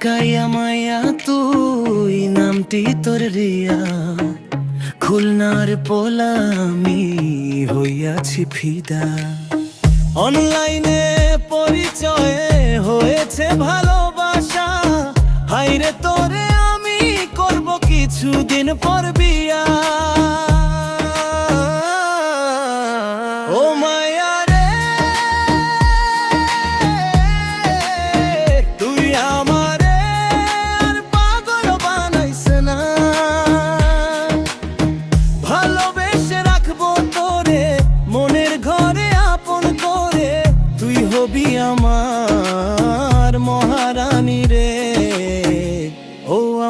Kayah মাইয়া তুই, নামটি তোর রিয়া। খুলনার পোলা আমি হইয়াছি ফিদা। অনলাইনে পরিচয়ে হয়েছে ভালোবাসা। হাইরে তোরে আমি করব কিছুদিন পর বিয়া।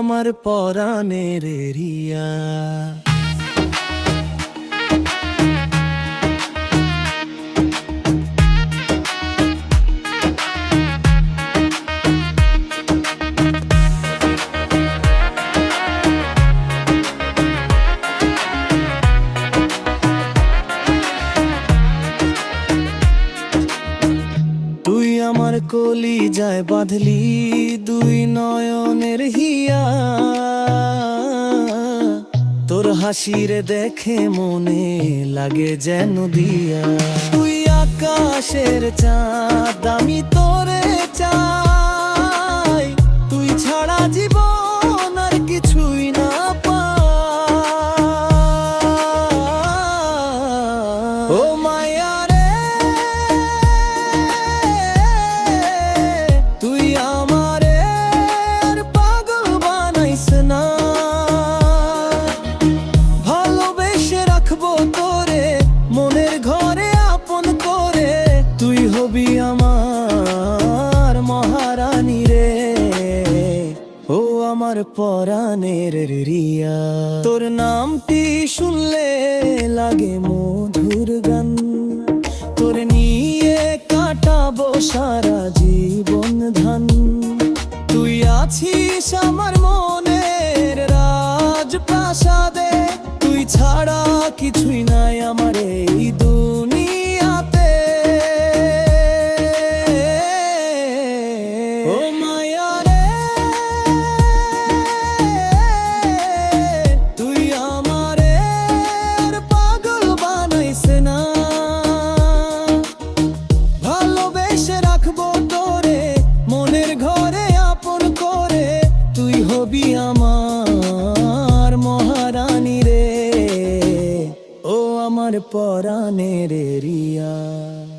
আমার পরাণের রিয়া। আমার কলি যায় বাঁধলি দুই নয়নের হিয়া। তোর হাসির দেখে মনে লাগে যেন দিয়া। তুই আকাশের চাঁদ, আমি তোরে চাই হবি আমার মহারানী রে। ও আমার পরাণের রিয়া। তোর নামটি শুনলে লাগে মধুর গান। তোর নিয়ে কাটাবো সারা জীবন ধান। তুই আছিস আমার মনের রাজপ্রাসাদে। পরাণের রিয়া।